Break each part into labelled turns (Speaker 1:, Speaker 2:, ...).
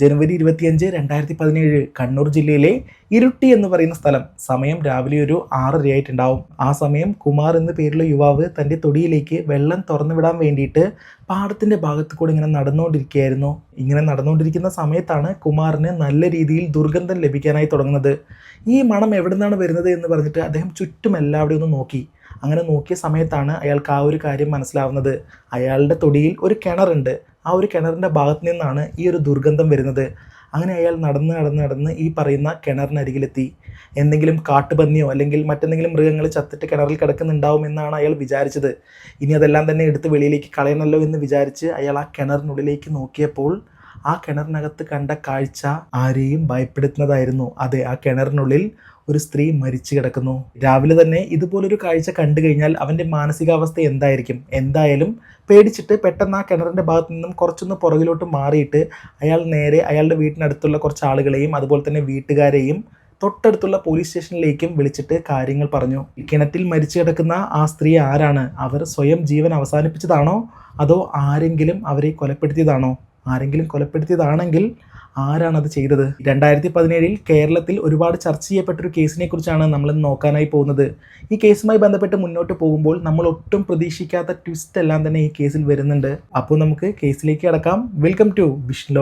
Speaker 1: ജനുവരി ഇരുപത്തിയഞ്ച് രണ്ടായിരത്തി പതിനേഴ് കണ്ണൂർ ജില്ലയിലെ ഇരുട്ടി എന്ന് പറയുന്ന സ്ഥലം. സമയം രാവിലെ ഒരു ആറരയായിട്ടുണ്ടാവും ആ സമയം കുമാർ എന്ന പേരുള്ള യുവാവ് തന്റെ തൊടിയിലേക്ക് വെള്ളം തുറന്നു വിടാൻ വേണ്ടിയിട്ട് പാടത്തിന്റെ ഭാഗത്ത് കൂടെ ഇങ്ങനെ നടന്നുകൊണ്ടിരിക്കുകയായിരുന്നു. ഇങ്ങനെ നടന്നുകൊണ്ടിരിക്കുന്ന സമയത്താണ് കുമാറിന് നല്ല രീതിയിൽ ദുർഗന്ധം ലഭിക്കാനായി തുടങ്ങുന്നത്. ഈ മണം എവിടെ നിന്നാണ് വരുന്നത് എന്ന് പറഞ്ഞിട്ട് അദ്ദേഹം ചുറ്റും എല്ലാവരെയും ഒന്ന് നോക്കി. അങ്ങനെ നോക്കിയ സമയത്താണ് അയാൾക്ക് ആ ഒരു കാര്യം മനസ്സിലാവുന്നത്. അയാളുടെ തൊടിയിൽ ഒരു കിണറുണ്ട്. ആ ഒരു കിണറിന്റെ ഭാഗത്ത് നിന്നാണ് ഈ ഒരു ദുർഗന്ധം വരുന്നത്. അങ്ങനെ അയാൾ നടന്ന് നടന്ന് നടന്ന് ഈ പറയുന്ന കിണറിനരികിലെത്തി എന്തെങ്കിലും കാട്ടുപന്നിയോ അല്ലെങ്കിൽ മറ്റെന്തെങ്കിലും മൃഗങ്ങൾ ചത്തിട്ട് കിണറിൽ കിടക്കുന്നുണ്ടാവും എന്നാണ് അയാൾ വിചാരിച്ചത്. ഇനി അതെല്ലാം തന്നെ എടുത്ത് വെളിയിലേക്ക് കളയണല്ലോ എന്ന് വിചാരിച്ച് അയാൾ ആ കിണറിനുള്ളിലേക്ക് നോക്കിയപ്പോൾ ആ കിണറിനകത്ത് കണ്ട കാഴ്ച ആരെയും ഭയപ്പെടുത്തുന്നതായിരുന്നു. അതെ ആ കിണറിനുള്ളിൽ ഒരു സ്ത്രീ മരിച്ചു കിടക്കുന്നു. രാവിലെ തന്നെ ഇതുപോലൊരു കാഴ്ച കണ്ടു കഴിഞ്ഞാൽ അവന്റെ മാനസികാവസ്ഥ എന്തായിരിക്കും? എന്തായാലും പേടിച്ചിട്ട് പെട്ടെന്ന് ആ കിണറിന്റെ ഭാഗത്ത് നിന്നും കുറച്ചൊന്ന് പുറകിലോട്ട് മാറിയിട്ട് അയാൾ നേരെ അയാളുടെ വീട്ടിനടുത്തുള്ള കുറച്ച് ആളുകളെയും അതുപോലെ തന്നെ വീട്ടുകാരെയും തൊട്ടടുത്തുള്ള പോലീസ് സ്റ്റേഷനിലേക്കും വിളിച്ചിട്ട് കാര്യങ്ങൾ പറഞ്ഞു. കിണറ്റിൽ മരിച്ചു കിടക്കുന്ന ആ സ്ത്രീ ആരാണ്? അവർ സ്വയം ജീവൻ അവസാനിപ്പിച്ചതാണോ? അതോ ആരെങ്കിലും അവരെ കൊലപ്പെടുത്തിയതാണോ? ആരെങ്കിലും കൊലപ്പെടുത്തിയതാണെങ്കിൽ ആരാണത് ചെയ്തത്? രണ്ടായിരത്തി പതിനേഴിൽ കേരളത്തിൽ ഒരുപാട് ചർച്ച ചെയ്യപ്പെട്ടൊരു കേസിനെ കുറിച്ചാണ് നമ്മൾ നോക്കാനായി പോകുന്നത്. ഈ കേസുമായി ബന്ധപ്പെട്ട് മുന്നോട്ട് പോകുമ്പോൾ നമ്മൾ ഒട്ടും പ്രതീക്ഷിക്കാത്ത ട്വിസ്റ്റ് എല്ലാം തന്നെ ഈ കേസിൽ വരുന്നുണ്ട്. അപ്പോൾ നമുക്ക് കേസിലേക്ക് കടക്കാം. വെൽക്കം ടു വിഷ്ണു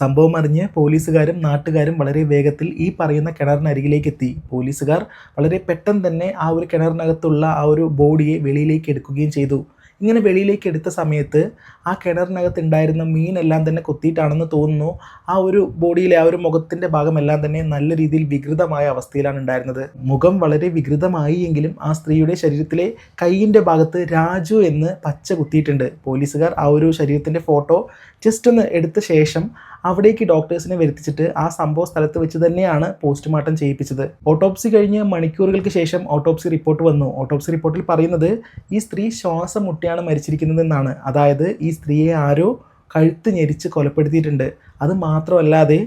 Speaker 1: സംഭവം അറിഞ്ഞ് പോലീസുകാരും നാട്ടുകാരും വളരെ വേഗത്തിൽ ഈ പറയുന്ന കിണറിനരികിലേക്ക് എത്തി പോലീസുകാർ വളരെ പെട്ടെന്ന് തന്നെ ആ ഒരു കിണറിനകത്തുള്ള ആ ഒരു ബോഡിയെ വെളിയിലേക്ക് എടുക്കുകയും ചെയ്തു. ഇങ്ങനെ വെളിയിലേക്ക് എടുത്ത സമയത്ത് ആ കിണറിനകത്ത് ഉണ്ടായിരുന്ന മീനെല്ലാം തന്നെ കൊത്തിയിട്ടാണെന്ന് തോന്നുന്നു. ആ ഒരു ബോഡിയിലെ ആ ഒരു മുഖത്തിന്റെ ഭാഗമെല്ലാം തന്നെ നല്ല രീതിയിൽ വികൃതമായ അവസ്ഥയിലാണ് ഉണ്ടായിരുന്നത്. മുഖം വളരെ വികൃതമായി എങ്കിലും ആ സ്ത്രീയുടെ ശരീരത്തിലെ കൈയിന്റെ ഭാഗത്ത് രാജു എന്ന് പച്ച കുത്തിയിട്ടുണ്ട്. പോലീസുകാർ ആ ഒരു ശരീരത്തിന്റെ ഫോട്ടോ ജസ്റ്റ് ഒന്ന് എടുത്ത ശേഷം അവിടേക്ക് ഡോക്ടേഴ്സിനെ വരുത്തിച്ചിട്ട് ആ സംഭവ സ്ഥലത്ത് വെച്ച് തന്നെയാണ് പോസ്റ്റ്മോർട്ടം ചെയ്യിപ്പിച്ചത്. ഓട്ടോപ്സി കഴിഞ്ഞ് മണിക്കൂറുകൾക്ക് ശേഷം ഓട്ടോപ്സി റിപ്പോർട്ട് വന്നു. ഓട്ടോപ്സി റിപ്പോർട്ടിൽ പറയുന്നത് ഈ സ്ത്രീ ശ്വാസം മുട്ടിയാണ് മരിച്ചിരിക്കുന്നതെന്നാണ്. അതായത് ഈ സ്ത്രീയെ ആരോ കഴുത്ത് ഞെരിച്ച് കൊലപ്പെടുത്തിയിട്ടുണ്ട്. അത് മാത്രമല്ലാതെ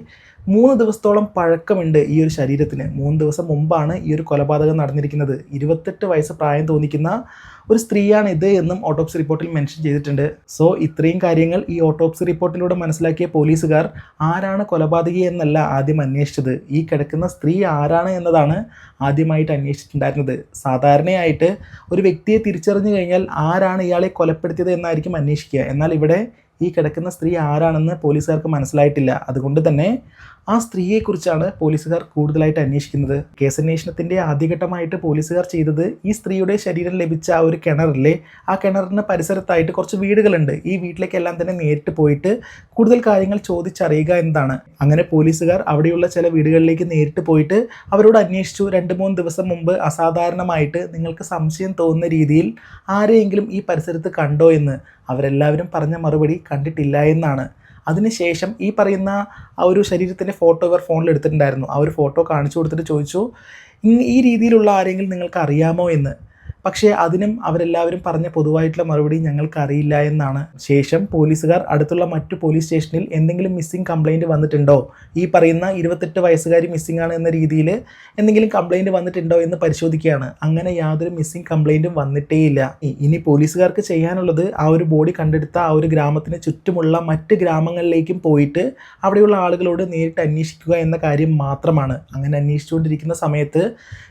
Speaker 1: മൂന്ന് ദിവസത്തോളം പഴക്കമുണ്ട് ഈ ഒരു ശരീരത്തിന്. മൂന്ന് ദിവസം മുമ്പാണ് ഈ ഒരു കൊലപാതകം നടന്നിരിക്കുന്നത്. ഇരുപത്തെട്ട് വയസ്സ് പ്രായം തോന്നിക്കുന്ന ഒരു സ്ത്രീയാണ് ഇത് എന്നും ഓട്ടോപ്സി റിപ്പോർട്ടിൽ മെൻഷൻ ചെയ്തിട്ടുണ്ട്. സോ ഇത്രയും കാര്യങ്ങൾ ഈ ഓട്ടോപ്സി റിപ്പോർട്ടിലൂടെ മനസ്സിലാക്കിയ പോലീസുകാർ ആരാണ് കൊലപാതകി എന്നല്ല ആദ്യം അന്വേഷിച്ചത്. ഈ കിടക്കുന്ന സ്ത്രീ ആരാണ് എന്നതാണ് ആദ്യമായിട്ട് അന്വേഷിച്ചിട്ടുണ്ടായിരുന്നത്. സാധാരണയായിട്ട് ഒരു വ്യക്തിയെ തിരിച്ചറിഞ്ഞു കഴിഞ്ഞാൽ ആരാണ് ഇയാളെ കൊലപ്പെടുത്തിയത് എന്നായിരിക്കും അന്വേഷിക്കുക. എന്നാൽ ഇവിടെ ഈ കിടക്കുന്ന സ്ത്രീ ആരാണെന്ന് പോലീസുകാർക്ക് മനസ്സിലായിട്ടില്ല. അതുകൊണ്ട് തന്നെ ആ സ്ത്രീയെക്കുറിച്ചാണ് പോലീസുകാർ കൂടുതലായിട്ട് അന്വേഷിക്കുന്നത്. കേസന്വേഷണത്തിന്റെ ആദ്യഘട്ടമായിട്ട് പോലീസുകാർ ചെയ്തത് ഈ സ്ത്രീയുടെ ശരീരം ലഭിച്ച ആ ഒരു കിണറിലെ ആ കിണറിന് പരിസരത്തായിട്ട് കുറച്ച് വീടുകളുണ്ട്. ഈ വീട്ടിലേക്കെല്ലാം തന്നെ നേരിട്ട് പോയിട്ട് കൂടുതൽ കാര്യങ്ങൾ ചോദിച്ചറിയുക എന്നതാണ് അങ്ങനെ പോലീസുകാർ അവിടെയുള്ള ചില വീടുകളിലേക്ക് നേരിട്ട് പോയിട്ട് അവരോട് അന്വേഷിച്ചു. രണ്ട് മൂന്ന് ദിവസം മുമ്പ് അസാധാരണമായിട്ട് നിങ്ങൾക്ക് സംശയം തോന്നുന്ന രീതിയിൽ ആരെയെങ്കിലും ഈ പരിസരത്ത് കണ്ടോ എന്ന്. അവരെല്ലാവരും പറഞ്ഞ മറുപടി കണ്ടിട്ടില്ല എന്നാണ്. അതിനുശേഷം ഈ പറയുന്ന ആ ഒരു ശരീരത്തിന്റെ ഫോട്ടോ ഇവർ ഫോണിൽ എടുത്തിട്ടുണ്ടായിരുന്നു. ആ ഒരു ഫോട്ടോ കാണിച്ചു കൊടുത്തിട്ട് ചോദിച്ചു ഈ രീതിയിലുള്ള ആരെങ്കിലും നിങ്ങൾക്ക് അറിയാമോ എന്ന്? പക്ഷേ അതിനും അവരെല്ലാവരും പറഞ്ഞ പൊതുവായിട്ടുള്ള മറുപടി ഞങ്ങൾക്ക് അറിയില്ല എന്നാണ് ശേഷം പോലീസുകാർ അടുത്തുള്ള മറ്റു പോലീസ് സ്റ്റേഷനിൽ എന്തെങ്കിലും മിസ്സിംഗ് കംപ്ലൈന്റ് വന്നിട്ടുണ്ടോ? ഈ പറയുന്ന ഇരുപത്തെട്ട് വയസ്സുകാരി മിസ്സിംഗ് ആണ് എന്ന രീതിയിൽ എന്തെങ്കിലും കംപ്ലൈന്റ് വന്നിട്ടുണ്ടോ എന്ന് പരിശോധിക്കുകയാണ്. അങ്ങനെ യാതൊരു മിസ്സിംഗ് കംപ്ലൈന്റും വന്നിട്ടേയില്ല. ഇനി പോലീസുകാർക്ക് ചെയ്യാനുള്ളത് ആ ഒരു ബോഡി കണ്ടെടുത്ത ആ ഒരു ഗ്രാമത്തിന് ചുറ്റുമുള്ള മറ്റ് ഗ്രാമങ്ങളിലേക്കും പോയിട്ട് അവിടെയുള്ള ആളുകളോട് നേരിട്ട് അന്വേഷിക്കുക എന്ന കാര്യം മാത്രമാണ്. അങ്ങനെ അന്വേഷിച്ചുകൊണ്ടിരിക്കുന്ന സമയത്ത്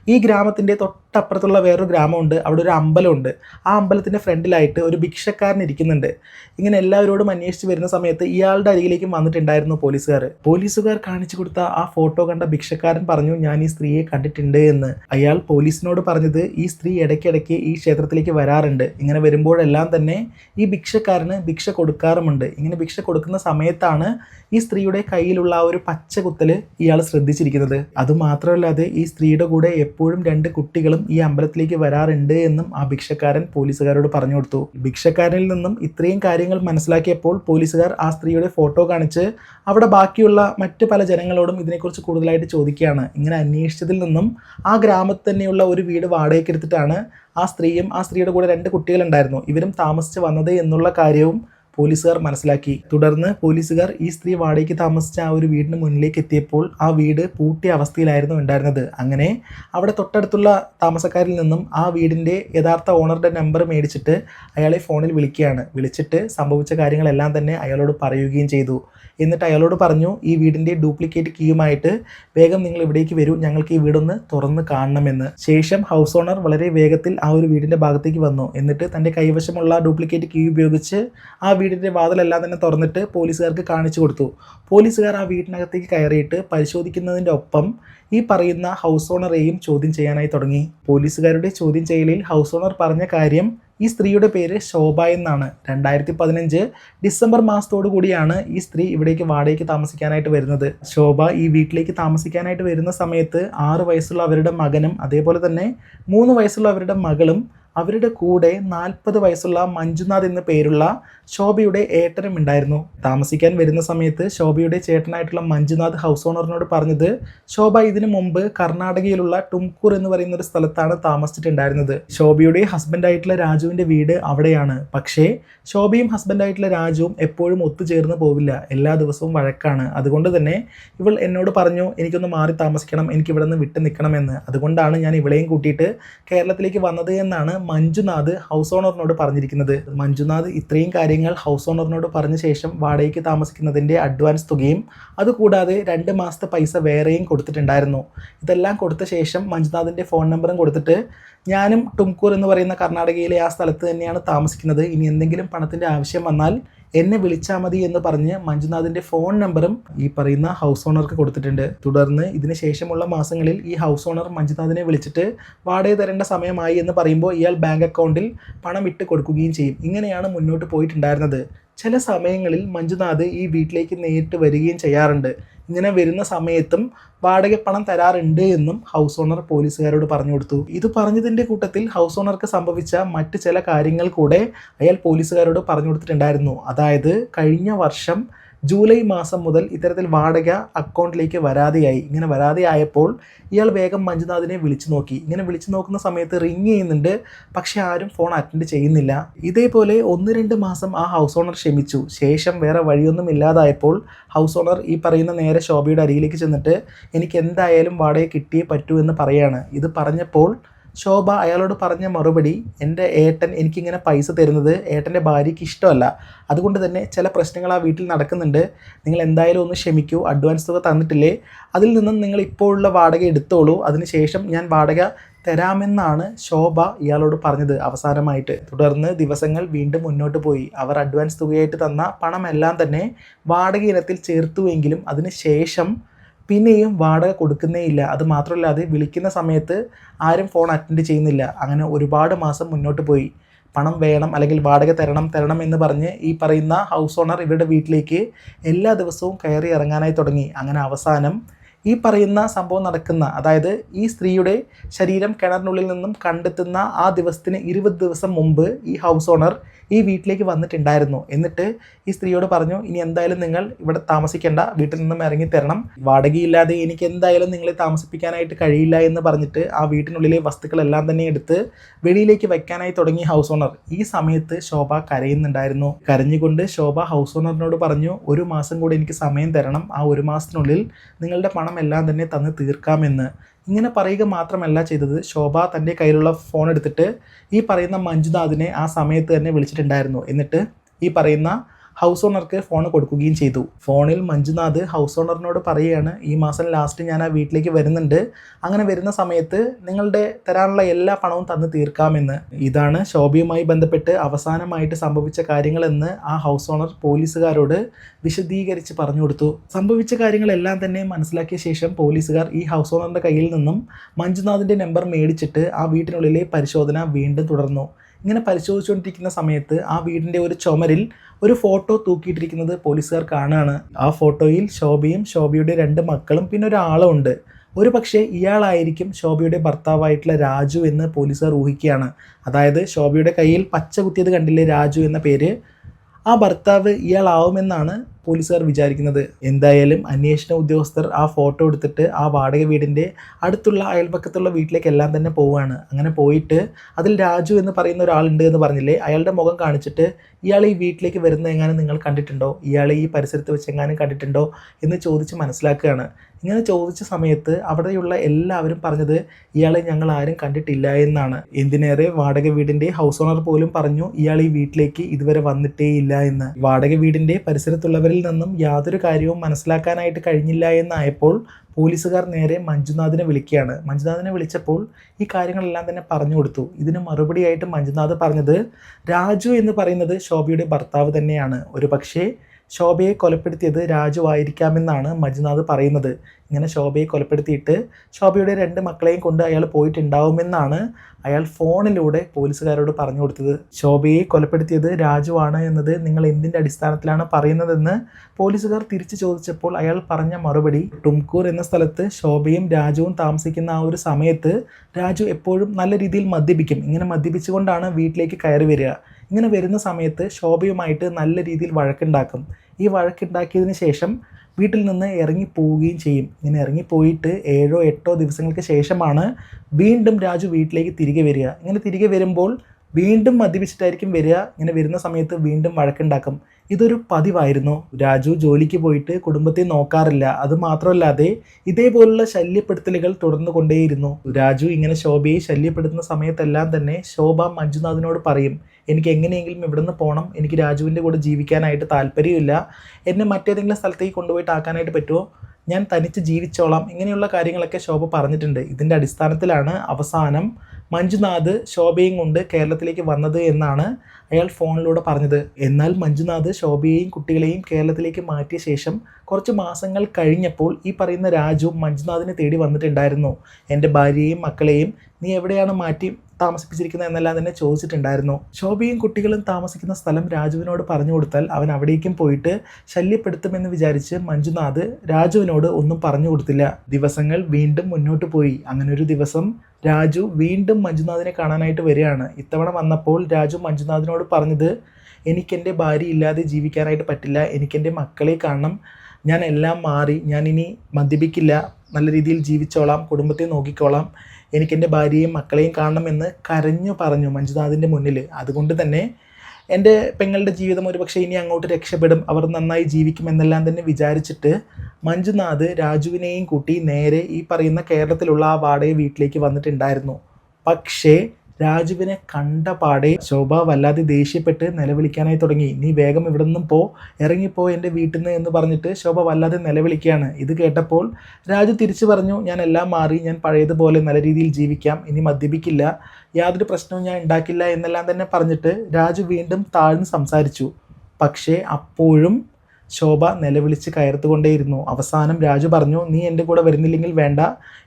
Speaker 1: ഈ ഗ്രാമത്തിന്റെ തൊട്ടപ്പുറത്തുള്ള വേറൊരു ഗ്രാമമുണ്ട്. അവിടെ ഒരു അമ്പലമുണ്ട്. ആ അമ്പലത്തിന്റെ ഫ്രണ്ടിലായിട്ട് ഒരു ഭിക്ഷക്കാരൻ ഇരിക്കുന്നുണ്ട്. ഇങ്ങനെ എല്ലാവരോടും അന്വേഷിച്ച് വരുന്ന സമയത്ത് ഇയാളുടെ അരികിലേക്കും വന്നിട്ടുണ്ടായിരുന്നു പോലീസുകാർ പോലീസുകാർ കാണിച്ചു കൊടുത്ത ആ ഫോട്ടോ കണ്ട ഭിക്ഷക്കാരൻ പറഞ്ഞു ഞാൻ ഈ സ്ത്രീയെ കണ്ടിട്ടുണ്ട് എന്ന്. അയാൾ പോലീസിനോട് പറഞ്ഞത് ഈ സ്ത്രീ ഇടയ്ക്കിടയ്ക്ക് ഈ ക്ഷേത്രത്തിലേക്ക് വരാറുണ്ട്. ഇങ്ങനെ വരുമ്പോഴെല്ലാം തന്നെ ഈ ഭിക്ഷക്കാരന് ഭിക്ഷ കൊടുക്കാറുമുണ്ട്. ഇങ്ങനെ ഭിക്ഷ കൊടുക്കുന്ന സമയത്താണ് ഈ സ്ത്രീയുടെ കയ്യിലുള്ള ആ ഒരു പച്ച കുത്തൽ ഇയാൾ ശ്രദ്ധിച്ചിരിക്കുന്നത്. അതുമാത്രമല്ലാതെ ഈ സ്ത്രീയുടെ കൂടെ എപ്പോഴും രണ്ട് കുട്ടികളും ഈ അമ്പലത്തിലേക്ക് വരാറുണ്ട് എന്നും ആ ഭിക്ഷക്കാരൻ പോലീസുകാരോട് പറഞ്ഞു കൊടുത്തു. ഭിക്ഷക്കാരനിൽ നിന്നും ഇത്രയും കാര്യങ്ങൾ മനസ്സിലാക്കിയപ്പോൾ പോലീസുകാർ ആ സ്ത്രീയുടെ ഫോട്ടോ കാണിച്ച് അവിടെ ബാക്കിയുള്ള മറ്റ് പല ജനങ്ങളോടും ഇതിനെക്കുറിച്ച് കൂടുതലായിട്ട് ചോദിക്കുകയാണ്. ഇങ്ങനെ അന്വേഷിച്ചതിൽ നിന്നും ആ ഗ്രാമത്തിൽ തന്നെയുള്ള ഒരു വീട് വാടകയ്ക്ക് എടുത്തിട്ടാണ് ആ സ്ത്രീയും ആ സ്ത്രീയുടെ കൂടെ രണ്ട് കുട്ടികളുണ്ടായിരുന്നു. ഇവരും താമസിച്ച് വന്നത് എന്നുള്ള കാര്യവും പോലീസുകാർ മനസ്സിലാക്കി. തുടർന്ന് പോലീസുകാർ ഈ സ്ത്രീ വാടകയ്ക്ക് താമസിച്ച ആ ഒരു വീടിന് മുന്നിലേക്ക് എത്തിയപ്പോൾ ആ വീട് പൂട്ടിയ അവസ്ഥയിലായിരുന്നു ഉണ്ടായിരുന്നത്. അങ്ങനെ അവിടെ തൊട്ടടുത്തുള്ള താമസക്കാരിൽ നിന്നും ആ വീടിന്റെ യഥാർത്ഥ ഓണറുടെ നമ്പർ മേടിച്ചിട്ട് അയാളെ ഫോണിൽ വിളിക്കുകയാണ്. വിളിച്ചിട്ട് സംഭവിച്ച കാര്യങ്ങളെല്ലാം തന്നെ അയാളോട് പറയുകയും ചെയ്തു. എന്നിട്ട് അയാളോട് പറഞ്ഞു ഈ വീടിന്റെ ഡ്യൂപ്ലിക്കേറ്റ് കീയുമായിട്ട് വേഗം നിങ്ങൾ ഇവിടേക്ക് വരൂ ഞങ്ങൾക്ക് ഈ വീടൊന്ന് തുറന്ന് കാണണമെന്ന്. ശേഷം ഹൗസ് ഓണർ വളരെ വേഗത്തിൽ ആ ഒരു വീടിന്റെ ഭാഗത്തേക്ക് വന്നു. എന്നിട്ട് തന്റെ കൈവശമുള്ള ഡ്യൂപ്ലിക്കേറ്റ് കീ ഉപയോഗിച്ച് ആ വീടിന്റെ വാതിലെല്ലാം തന്നെ തുറന്നിട്ട് പോലീസുകാർക്ക് കാണിച്ചു കൊടുത്തു. പോലീസുകാർ ആ വീടിനകത്തേക്ക് കയറിയിട്ട് പരിശോധിക്കുന്നതിന്റെ ഒപ്പം ഈ പറയുന്ന ഹൗസ് ഓണറെയും ചോദ്യം ചെയ്യാനായി തുടങ്ങി. പോലീസുകാരുടെ ചോദ്യം ചെയ്യലിൽ ഹൗസ് ഓണർ പറഞ്ഞ കാര്യം ഈ സ്ത്രീയുടെ പേര് ശോഭ എന്നാണ്. രണ്ടായിരത്തി പതിനഞ്ച് ഡിസംബർ മാസത്തോടു കൂടിയാണ് ഈ സ്ത്രീ ഇവിടേക്ക് വാടകയ്ക്ക് താമസിക്കാനായിട്ട് വരുന്നത്. ശോഭ ഈ വീട്ടിലേക്ക് താമസിക്കാനായിട്ട് വരുന്ന സമയത്ത് ആറ് വയസ്സുള്ള അവരുടെ മകനും അതേപോലെ തന്നെ മൂന്ന് വയസ്സുള്ള അവരുടെ മകളും അവരുടെ കൂടെ നാൽപ്പത് വയസ്സുള്ള മഞ്ജുനാഥ് എന്ന പേരുള്ള ശോഭയുടെ ഏട്ടനും ഉണ്ടായിരുന്നു. താമസിക്കാൻ വരുന്ന സമയത്ത് ശോഭയുടെ ചേട്ടനായിട്ടുള്ള മഞ്ജുനാഥ് ഹൗസ് ഓണറിനോട് പറഞ്ഞത് ശോഭ ഇതിനു മുമ്പ് കർണാടകയിലുള്ള ടുംകൂർ എന്ന് പറയുന്ന ഒരു സ്ഥലത്താണ് താമസിച്ചിട്ടുണ്ടായിരുന്നത്. ശോഭയുടെ ഹസ്ബൻഡായിട്ടുള്ള രാജുവിന്റെ വീട് അവിടെയാണ്. പക്ഷേ ശോഭയും ഹസ്ബൻഡായിട്ടുള്ള രാജുവും എപ്പോഴും ഒത്തുചേർന്ന് പോവില്ല. എല്ലാ ദിവസവും വഴക്കാണ്. അതുകൊണ്ട് തന്നെ ഇവൾ എന്നോട് പറഞ്ഞു എനിക്കൊന്ന് മാറി താമസിക്കണം. എനിക്ക് ഇവിടെ നിന്ന് വിട്ടു നിൽക്കണമെന്ന്. അതുകൊണ്ടാണ് ഞാൻ ഇവളെയും കൂട്ടിയിട്ട് കേരളത്തിലേക്ക് വന്നത് എന്നാണ് മഞ്ജുനാഥ് ഹൗസ് ഓണറിനോട് പറഞ്ഞിരിക്കുന്നത്. മഞ്ജുനാഥ് ഇത്രയും കാര്യങ്ങൾ ഹൗസ് ഓണറിനോട് പറഞ്ഞ ശേഷം വാടകയ്ക്ക് താമസിക്കുന്നതിന്റെ അഡ്വാൻസ് തുകയും അതുകൂടാതെ രണ്ട് മാസത്തെ പൈസ വേറെയും കൊടുത്തിട്ടുണ്ടായിരുന്നു. ഇതെല്ലാം കൊടുത്ത ശേഷം മഞ്ജുനാഥിന്റെ ഫോൺ നമ്പറും കൊടുത്തിട്ട് ഞാനും ടുംകൂർ എന്ന് പറയുന്ന കർണാടകയിലെ ആ സ്ഥലത്ത് തന്നെയാണ് താമസിക്കുന്നത്. ഇനി എന്തെങ്കിലും പണത്തിന്റെ ആവശ്യം വന്നാൽ എന്നെ വിളിച്ചാൽ മതി എന്ന് പറഞ്ഞ് മഞ്ജുനാഥിന്റെ ഫോൺ നമ്പറും ഈ പറയുന്ന ഹൗസ് ഓണർക്ക് കൊടുത്തിട്ടുണ്ട്. തുടർന്ന് ഇതിന് ശേഷമുള്ള മാസങ്ങളിൽ ഈ ഹൗസ് ഓണർ മഞ്ജുനാഥിനെ വിളിച്ചിട്ട് വാടക തരേണ്ട സമയമായി എന്ന് പറയുമ്പോൾ ഇയാൾ ബാങ്ക് അക്കൗണ്ടിൽ പണം ഇട്ട് കൊടുക്കുകയും ചെയ്യും. ഇങ്ങനെയാണ് മുന്നോട്ട് പോയിട്ടുണ്ടായിരുന്നത്. ചില സമയങ്ങളിൽ മഞ്ജുനാഥ് ഈ വീട്ടിലേക്ക് നേരിട്ട് വരികയും ചെയ്യാറുണ്ട്. ഇങ്ങനെ വരുന്ന സമയത്തും വാടക പണം തരാറുണ്ട് എന്നും ഹൗസ് ഓണർ പോലീസുകാരോട് പറഞ്ഞു കൊടുത്തു. ഇത് പറഞ്ഞതിന്റെ കൂട്ടത്തിൽ ഹൗസ് ഓണർക്ക് സംഭവിച്ച മറ്റ് ചില കാര്യങ്ങൾ കൂടെ അയാൾ പോലീസുകാരോട് പറഞ്ഞു കൊടുത്തിട്ടുണ്ടായിരുന്നു. അതായത് കഴിഞ്ഞ വർഷം ജൂലൈ മാസം മുതൽ ഇത്തരത്തിൽ വാടക അക്കൗണ്ടിലേക്ക് വരാതെയായി. ഇങ്ങനെ വരാതെയായപ്പോൾ ഇയാൾ വേഗം മഞ്ജുനാഥിനെ വിളിച്ചു നോക്കി. ഇങ്ങനെ വിളിച്ചു നോക്കുന്ന സമയത്ത് റിങ് ചെയ്യുന്നുണ്ട്. പക്ഷെ ആരും ഫോൺ അറ്റൻഡ് ചെയ്യുന്നില്ല. ഇതേപോലെ ഒന്ന് രണ്ട് മാസം ആ ഹൗസ് ഓണർ ക്ഷമിച്ചു. ശേഷം വേറെ വഴിയൊന്നും ഇല്ലാതായപ്പോൾ ഹൗസ് ഓണർ ഈ പറയുന്ന നേരെ ശോഭയുടെ അരികിലേക്ക് ചെന്നിട്ട് എനിക്ക് എന്തായാലും വാടക കിട്ടിയേ പറ്റൂ എന്ന് പറയാണ്. ഇത് പറഞ്ഞപ്പോൾ ശോഭ അയാളോട് പറഞ്ഞ മറുപടി എന്റെ ഏട്ടൻ എനിക്കിങ്ങനെ പൈസ തരുന്നത് ഏട്ടന്റെ ഭാര്യയ്ക്ക് ഇഷ്ടമല്ല. അതുകൊണ്ട് തന്നെ ചില പ്രശ്നങ്ങൾ ആ വീട്ടിൽ നടക്കുന്നുണ്ട്. നിങ്ങൾ എന്തായാലും ഒന്ന് ക്ഷമിക്കൂ. അഡ്വാൻസ് തുക തന്നിട്ടില്ലേ? അതിൽ നിന്നും നിങ്ങൾ ഇപ്പോഴുള്ള വാടക എടുത്തോളൂ. അതിനുശേഷം ഞാൻ വാടക തരാമെന്നാണ് ശോഭ ഇയാളോട് പറഞ്ഞത് അവസാനമായിട്ട്. തുടർന്ന് ദിവസങ്ങൾ വീണ്ടും മുന്നോട്ട് പോയി. അവർ അഡ്വാൻസ് തുകയായിട്ട് തന്ന പണമെല്ലാം തന്നെ വാടക ഇനത്തിൽ ചേർത്തുവെങ്കിലും അതിന് ശേഷം പിന്നെയും വാടക കൊടുക്കുന്നേ ഇല്ല അത് മാത്രമല്ലാതെ വിളിക്കുന്ന സമയത്ത് ആരും ഫോൺ അറ്റൻഡ് ചെയ്യുന്നില്ല. അങ്ങനെ ഒരുപാട് മാസം മുന്നോട്ട് പോയി. പണം വേണം അല്ലെങ്കിൽ വാടക തരണം തരണം എന്ന് പറഞ്ഞ് ഈ പറയുന്ന ഹൗസ് ഓണർ ഇവരുടെ വീട്ടിലേക്ക് എല്ലാ ദിവസവും കയറി ഇറങ്ങാനായി തുടങ്ങി. അങ്ങനെ അവസാനം ഈ പറയുന്ന സംഭവം നടക്കുന്ന അതായത് ഈ സ്ത്രീയുടെ ശരീരം കിണറിനുള്ളിൽ നിന്നും കണ്ടെത്തുന്ന ആ ദിവസത്തിന് ഇരുപത് ദിവസം മുമ്പ് ഈ ഹൗസ് ഓണർ ഈ വീട്ടിലേക്ക് വന്നിട്ടുണ്ടായിരുന്നു. എന്നിട്ട് ഈ സ്ത്രീയോട് പറഞ്ഞു ഇനി എന്തായാലും നിങ്ങൾ ഇവിടെ താമസിക്കേണ്ട വീട്ടിൽ നിന്നും ഇറങ്ങി തരണം. വാടകയില്ലാതെ എനിക്ക് എന്തായാലും നിങ്ങളെ താമസിപ്പിക്കാനായിട്ട് കഴിയില്ല എന്ന് പറഞ്ഞിട്ട് ആ വീട്ടിനുള്ളിലെ വസ്തുക്കളെല്ലാം തന്നെ എടുത്ത് വെളിയിലേക്ക് വയ്ക്കാനായി തുടങ്ങി ഹൗസ് ഓണർ ഈ സമയത്ത് ശോഭ കരയുന്നുണ്ടായിരുന്നു. കരഞ്ഞുകൊണ്ട് ശോഭ ഹൗസ് ഓണറിനോട് പറഞ്ഞു ഒരു മാസം കൂടി എനിക്ക് സമയം തരണം. ആ ഒരു മാസത്തിനുള്ളിൽ നിങ്ങളുടെ പണം എല്ലാം തന്നെ തന്ന് തീർക്കാമെന്ന്. ഇങ്ങനെ പറയുക മാത്രമല്ല ചെയ്തത്. ശോഭ തന്റെ കയ്യിലുള്ള ഫോൺ എടുത്തിട്ട് ഈ പറയുന്ന മഞ്ജുനാഥിനെ ആ സമയത്ത് തന്നെ വിളിച്ചിട്ടുണ്ടായിരുന്നു. എന്നിട്ട് ഈ പറയുന്ന ഹൗസ് ഓണർക്ക് ഫോൺ കൊടുക്കുകയും ചെയ്തു. ഫോണിൽ മഞ്ജുനാഥ് ഹൗസ് ഓണറിനോട് പറയുകയാണ് ഈ മാസം ലാസ്റ്റ് ഞാൻ ആ വീട്ടിലേക്ക് വരുന്നുണ്ട്. അങ്ങനെ വരുന്ന സമയത്ത് നിങ്ങളുടെ തരാനുള്ള എല്ലാ പണവും തന്ന് തീർക്കാമെന്ന്. ഇതാണ് ശോഭയുമായി ബന്ധപ്പെട്ട് അവസാനമായിട്ട് സംഭവിച്ച കാര്യങ്ങളെന്ന് ആ ഹൗസ് ഓണർ പോലീസുകാരോട് വിശദീകരിച്ച് പറഞ്ഞു കൊടുത്തു. സംഭവിച്ച കാര്യങ്ങളെല്ലാം തന്നെ മനസ്സിലാക്കിയ ശേഷം പോലീസുകാർ ഈ ഹൗസ് ഓണറിന്റെ കയ്യിൽ നിന്നും മഞ്ജുനാഥിന്റെ നമ്പർ മേടിച്ചിട്ട് ആ വീട്ടിനുള്ളിലെ പരിശോധന വീണ്ടും തുടർന്നു. ഇങ്ങനെ പരിശോധിച്ചുകൊണ്ടിരിക്കുന്ന സമയത്ത് ആ വീടിന്റെ ഒരു ചുമരിൽ ഒരു ഫോട്ടോ തൂക്കിയിട്ടിരിക്കുന്നത് പോലീസുകാർ കാണുകയാണ്. ആ ഫോട്ടോയിൽ ശോഭയും ശോഭയുടെ രണ്ട് മക്കളും പിന്നെ ഒരാളും ഉണ്ട് ഒരു പക്ഷേ ഇയാളായിരിക്കും ശോഭയുടെ ഭർത്താവായിട്ടുള്ള രാജു എന്ന് പോലീസുകാർ ഊഹിക്കുകയാണ്. അതായത് ശോഭയുടെ കയ്യിൽ പച്ച കുത്തിയത് കണ്ടില്ലേ രാജു എന്ന പേര്? ആ ഭർത്താവ് ഇയാളാവുമെന്നാണ് പോലീസുകാർ വിചാരിക്കുന്നത് എന്തായാലും അന്വേഷണ ഉദ്യോഗസ്ഥർ ആ ഫോട്ടോ എടുത്തിട്ട് ആ വാടക വീടിന്റെ അടുത്തുള്ള അയൽപക്കത്തുള്ള വീട്ടിലേക്കെല്ലാം തന്നെ പോവുകയാണ്. അങ്ങനെ പോയിട്ട് അതിൽ രാജു എന്ന് പറയുന്ന ഒരാളുണ്ട് എന്ന് പറഞ്ഞില്ലേ? അയാളുടെ മുഖം കാണിച്ചിട്ട് ഇയാൾ ഈ വീട്ടിലേക്ക് വരുന്ന എങ്ങാനും നിങ്ങൾ കണ്ടിട്ടുണ്ടോ? ഇയാൾ ഈ പരിസരത്ത് വെച്ച് എങ്ങാനും കണ്ടിട്ടുണ്ടോ? എന്ന് ചോദിച്ച് മനസ്സിലാക്കുകയാണ്. ഇങ്ങനെ ചോദിച്ച സമയത്ത് അവിടെയുള്ള എല്ലാവരും പറഞ്ഞത് ഇയാളെ ഞങ്ങൾ ആരും കണ്ടിട്ടില്ല എന്നാണ്. എന്തിനേറെ വാടക വീടിന്റെ ഹൗസ് ഓണർ പോലും പറഞ്ഞു ഇയാൾ ഈ വീട്ടിലേക്ക് ഇതുവരെ വന്നിട്ടേ ഇല്ല എന്ന്. വാടക വീടിന്റെ പരിസരത്തുള്ളവരിൽ നിന്നും യാതൊരു കാര്യവും മനസ്സിലാക്കാനായിട്ട് കഴിഞ്ഞില്ല എന്നായപ്പോൾ പോലീസുകാർ നേരെ മഞ്ജുനാഥിനെ വിളിക്കുകയാണ്. മഞ്ജുനാഥിനെ വിളിച്ചപ്പോൾ ഈ കാര്യങ്ങളെല്ലാം തന്നെ പറഞ്ഞു കൊടുത്തു. ഇതിന് മറുപടിയായിട്ട് മഞ്ജുനാഥ് പറഞ്ഞത് രാജു എന്ന് പറയുന്നത് ശോഭയുടെ ഭർത്താവ് തന്നെയാണ്. ഒരു പക്ഷേ ശോഭയെ കൊലപ്പെടുത്തിയത് രാജുവായിരിക്കാമെന്നാണ് മഞ്ജുനാഥ് പറയുന്നത്. ഇങ്ങനെ ശോഭയെ കൊലപ്പെടുത്തിയിട്ട് ശോഭയുടെ രണ്ട് മക്കളെയും കൊണ്ട് അയാൾ പോയിട്ടുണ്ടാവുമെന്നാണ് അയാൾ ഫോണിലൂടെ പോലീസുകാരോട് പറഞ്ഞു കൊടുത്തത്. ശോഭയെ കൊലപ്പെടുത്തിയത് രാജുവാണ് എന്നത് നിങ്ങൾ എന്തിന്റെ അടിസ്ഥാനത്തിലാണ് പറയുന്നതെന്ന് പോലീസുകാർ തിരിച്ചു ചോദിച്ചപ്പോൾ അയാൾ പറഞ്ഞ മറുപടി ടുംകൂർ എന്ന സ്ഥലത്ത് ശോഭയും രാജുവും താമസിക്കുന്ന ആ ഒരു സമയത്ത് രാജു എപ്പോഴും നല്ല രീതിയിൽ മദ്യപിക്കും. ഇങ്ങനെ മദ്യപിച്ചുകൊണ്ടാണ് വീട്ടിലേക്ക് കയറി വരിക. ഇങ്ങനെ വരുന്ന സമയത്ത് ശോഭയുമായിട്ട് നല്ല രീതിയിൽ വഴക്കുണ്ടാക്കും. ഈ വഴക്കുണ്ടാക്കിയതിന് ശേഷം വീട്ടിൽ നിന്ന് ഇറങ്ങി പോവുകയും ചെയ്യും. ഇങ്ങനെ ഇറങ്ങിപ്പോയിട്ട് ഏഴോ എട്ടോ ദിവസങ്ങൾക്ക് ശേഷമാണ് വീണ്ടും രാജു വീട്ടിലേക്ക് തിരികെ വരിക. ഇങ്ങനെ തിരികെ വരുമ്പോൾ വീണ്ടും മദ്യപിച്ചിട്ടായിരിക്കും വരിക. ഇങ്ങനെ വരുന്ന സമയത്ത് വീണ്ടും വഴക്കുണ്ടാക്കും. ഇതൊരു പതിവായിരുന്നു. രാജു ജോലിക്ക് പോയിട്ട് കുടുംബത്തെ നോക്കാറില്ല. അത് മാത്രമല്ലാതെ ഇതേപോലുള്ള ശല്യപ്പെടുത്തലുകൾ തുടർന്നു കൊണ്ടേയിരുന്നു രാജു ഇങ്ങനെ ശോഭയെ ശല്യപ്പെടുത്തുന്ന സമയത്തെല്ലാം തന്നെ ശോഭ മഞ്ജുനാഥിനോട് പറയും. എനിക്ക് എങ്ങനെയെങ്കിലും ഇവിടുന്ന് പോകണം എനിക്ക് രാജുവിന്റെ കൂടെ ജീവിക്കാനായിട്ട് താല്പര്യമില്ല എന്നെ മറ്റേതെങ്കിലും സ്ഥലത്തേക്ക് കൊണ്ടുപോയിട്ട് ആക്കാനായിട്ട് പറ്റുമോ? ഞാൻ തനിച്ച് ജീവിച്ചോളാം. ഇങ്ങനെയുള്ള കാര്യങ്ങളൊക്കെ ശോഭ പറഞ്ഞിട്ടുണ്ട്. ഇതിന്റെ അടിസ്ഥാനത്തിലാണ് അവസാനം മഞ്ജുനാഥ് ശോഭയും കൊണ്ട് കേരളത്തിലേക്ക് വന്നത് എന്നാണ് അയാൾ ഫോണിലൂടെ പറഞ്ഞത്. എന്നാൽ മഞ്ജുനാഥ് ശോഭയെയും കുട്ടികളെയും കേരളത്തിലേക്ക് മാറ്റിയ ശേഷം കുറച്ച് മാസങ്ങൾ കഴിഞ്ഞപ്പോൾ ഈ പറയുന്ന രാജു മഞ്ജുനാഥിനെ തേടി വന്നിട്ടുണ്ടായിരുന്നു. എന്റെ ഭാര്യയെയും മക്കളെയും നീ എവിടെയാണ് മാറ്റി താമസിപ്പിച്ചിരിക്കുന്നത് എന്നെല്ലാം തന്നെ ചോദിച്ചിട്ടുണ്ടായിരുന്നു. ശോഭയും കുട്ടികളും താമസിക്കുന്ന സ്ഥലം രാജുവിനോട് പറഞ്ഞു കൊടുത്താൽ അവൻ അവിടേക്കും പോയിട്ട് ശല്യപ്പെടുത്തുമെന്ന് വിചാരിച്ച് മഞ്ജുനാഥ് രാജുവിനോട് ഒന്നും പറഞ്ഞു കൊടുത്തില്ല. ദിവസങ്ങൾ വീണ്ടും മുന്നോട്ട് പോയി. അങ്ങനൊരു ദിവസം രാജു വീണ്ടും മഞ്ജുനാഥിനെ കാണാനായിട്ട് വരികയാണ്. ഇത്തവണ വന്നപ്പോൾ രാജു മഞ്ജുനാഥിനോട് പറഞ്ഞത് എനിക്കെന്റെ ഭാര്യ ഇല്ലാതെ ജീവിക്കാനായിട്ട് പറ്റില്ല. എനിക്കെന്റെ മക്കളെ കാണണം. ഞാൻ എല്ലാം മാറി. ഞാൻ ഇനി മദ്യപിക്കില്ല. നല്ല രീതിയിൽ ജീവിച്ചോളാം കുടുംബത്തെ നോക്കിക്കോളാം. എനിക്ക് എന്റെ ഭാര്യയും മക്കളെയും കാണണം എന്ന് കരഞ്ഞു പറഞ്ഞു മഞ്ജുനാഥിന്റെ മുന്നിൽ അതുകൊണ്ട് തന്നെ എന്റെ പെങ്ങളുടെ ജീവിതം ഒരുപക്ഷെ ഇനി അങ്ങോട്ട് രക്ഷപ്പെടും. അവർ നന്നായി ജീവിക്കുമെന്നെല്ലാം തന്നെ വിചാരിച്ചിട്ട് മഞ്ജുനാഥ് രാജുവിനെയും കൂട്ടി നേരെ ഈ പറയുന്ന കേരളത്തിലുള്ള ആ വാടക വീട്ടിലേക്ക് വന്നിട്ടുണ്ടായിരുന്നു. പക്ഷേ രാജുവിനെ കണ്ട പാടെ ശോഭ വല്ലാതെ ദേഷ്യപ്പെട്ട് നിലവിളിക്കാനായി തുടങ്ങി. നീ വേഗം ഇവിടെ നിന്നും പോ ഇറങ്ങിപ്പോ എന്റെ വീട്ടിൽ നിന്ന് എന്ന് പറഞ്ഞിട്ട് ശോഭ വല്ലാതെ നിലവിളിക്കുകയാണ്. ഇത് കേട്ടപ്പോൾ രാജു തിരിച്ചു പറഞ്ഞു ഞാൻ എല്ലാം മാറി ഞാൻ പഴയതുപോലെ നല്ല രീതിയിൽ ജീവിക്കാം ഇനി മദ്യപിക്കില്ല യാതൊരു പ്രശ്നവും ഞാൻ ഉണ്ടാക്കില്ല എന്നെല്ലാം തന്നെ പറഞ്ഞിട്ട് രാജു വീണ്ടും താഴ്ന്ന് സംസാരിച്ചു. പക്ഷേ അപ്പോഴും ശോഭ നിലവിളിച്ച് കയർത്തുകൊണ്ടേയിരുന്നു. അവസാനം രാജു പറഞ്ഞു നീ എന്റെ കൂടെ വരുന്നില്ലെങ്കിൽ വേണ്ട.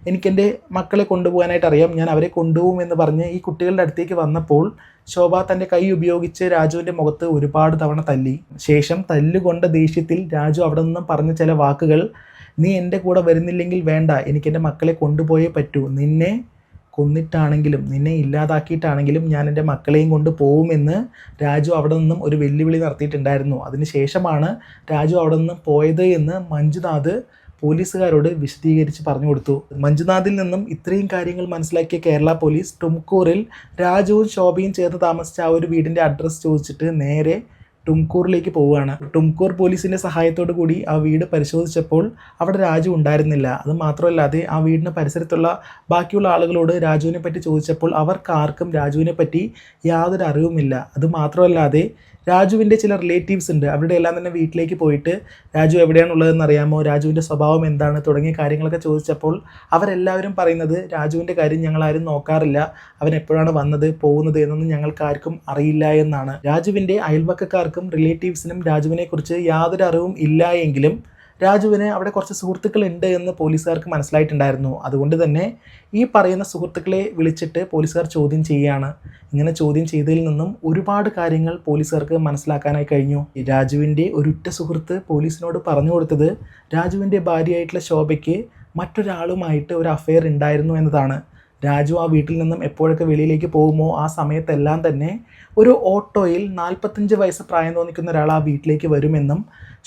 Speaker 1: എനിക്കെന്റെ മക്കളെ കൊണ്ടുപോകാനായിട്ട് അറിയാം. ഞാൻ അവരെ കൊണ്ടുപോകും എന്ന് പറഞ്ഞ് ഈ കുട്ടികളുടെ അടുത്തേക്ക് വന്നപ്പോൾ ശോഭ തന്റെ കൈ ഉപയോഗിച്ച് രാജുവിന്റെ മുഖത്ത് ഒരുപാട് തവണ തല്ലി. ശേഷം തല്ലുകൊണ്ട ദേഷ്യത്തിൽ രാജു അവിടെ നിന്നും പറഞ്ഞ ചില വാക്കുകൾ നീ എന്റെ കൂടെ വരുന്നില്ലെങ്കിൽ വേണ്ട. എനിക്കെന്റെ മക്കളെ കൊണ്ടുപോയേ പറ്റൂ. നിന്നെ കൊന്നിട്ടാണെങ്കിലും നിന്നെ ഇല്ലാതാക്കിയിട്ടാണെങ്കിലും ഞാൻ എന്റെ മക്കളെയും കൊണ്ട് പോകുമെന്ന് രാജു അവിടെ നിന്നും ഒരു വെല്ലുവിളി നടത്തിയിട്ടുണ്ടായിരുന്നു. അതിനുശേഷമാണ് രാജു അവിടെ നിന്നും പോയത് എന്ന് മഞ്ജുനാഥ് പോലീസുകാരോട് വിശദീകരിച്ച് പറഞ്ഞു കൊടുത്തു. മഞ്ജുനാഥിൽ നിന്നും ഇത്രയും കാര്യങ്ങൾ മനസ്സിലാക്കിയ കേരള പോലീസ് ടുംകൂറിൽ രാജുവും ശോഭയും ചേർന്ന് താമസിച്ച ആ ഒരു വീടിന്റെ അഡ്രസ്സ് ചോദിച്ചിട്ട് നേരെ ടുംകൂറിലേക്ക് പോവുകയാണ്. ടുംകൂർ പോലീസിന്റെ സഹായത്തോടു കൂടി ആ വീട് പരിശോധിച്ചപ്പോൾ അവിടെ രാജു ഉണ്ടായിരുന്നില്ല. അത് മാത്രമല്ലാതെ ആ വീടിന് പരിസരത്തുള്ള ബാക്കിയുള്ള ആളുകളോട് രാജുവിനെ പറ്റി ചോദിച്ചപ്പോൾ അവർക്കാർക്കും രാജുവിനെ പറ്റി യാതൊരു അറിവുമില്ല. അത് മാത്രമല്ലാതെ രാജുവിന്റെ ചില റിലേറ്റീവ്സ് ഉണ്ട്. അവരുടെ എല്ലാം തന്നെ വീട്ടിലേക്ക് പോയിട്ട് രാജു എവിടെയാണുള്ളതെന്ന് അറിയാമോ? രാജുവിന്റെ സ്വഭാവം എന്താണ്? തുടങ്ങിയ കാര്യങ്ങളൊക്കെ ചോദിച്ചപ്പോൾ അവരെല്ലാവരും പറയുന്നത് രാജുവിന്റെ കാര്യം ഞങ്ങൾ ആരും നോക്കാറില്ല. അവൻ എപ്പോഴാണ് വന്നത് പോകുന്നത് എന്നൊന്നും ഞങ്ങൾക്ക് ആർക്കും അറിയില്ല എന്നാണ്. രാജുവിന്റെ അയൽവക്കക്കാർക്കും റിലേറ്റീവ്സിനും രാജുവിനെക്കുറിച്ച് യാതൊരു അറിവും ഇല്ല എങ്കിലും രാജുവിന് അവിടെ കുറച്ച് സുഹൃത്തുക്കൾ ഉണ്ട് എന്ന് പോലീസുകാർക്ക് മനസ്സിലായിട്ടുണ്ടായിരുന്നു. അതുകൊണ്ട് തന്നെ ഈ പറയുന്ന സുഹൃത്തുക്കളെ വിളിച്ചിട്ട് പോലീസുകാർ ചോദ്യം ചെയ്യുകയാണ് ഇങ്ങനെ ചോദ്യം ചെയ്തതിൽ നിന്നും ഒരുപാട് കാര്യങ്ങൾ പോലീസുകാർക്ക് മനസ്സിലാക്കാനായി കഴിഞ്ഞു. രാജുവിന്റെ ഒരുറ്റ സുഹൃത്ത് പോലീസിനോട് പറഞ്ഞു കൊടുത്തത് രാജുവിന്റെ ഭാര്യയായിട്ടുള്ള ശോഭയ്ക്ക് മറ്റൊരാളുമായിട്ട് ഒരു അഫെയർ ഉണ്ടായിരുന്നു എന്നതാണ്. രാജു ആ വീട്ടിൽ നിന്നും എപ്പോഴൊക്കെ വെളിയിലേക്ക് പോകുമോ ആ സമയത്തെല്ലാം തന്നെ ഒരു ഓട്ടോയിൽ നാൽപ്പത്തഞ്ച് വയസ്സ് പ്രായം തോന്നിക്കുന്ന ഒരാൾ ആ വീട്ടിലേക്ക് വരുമെന്നും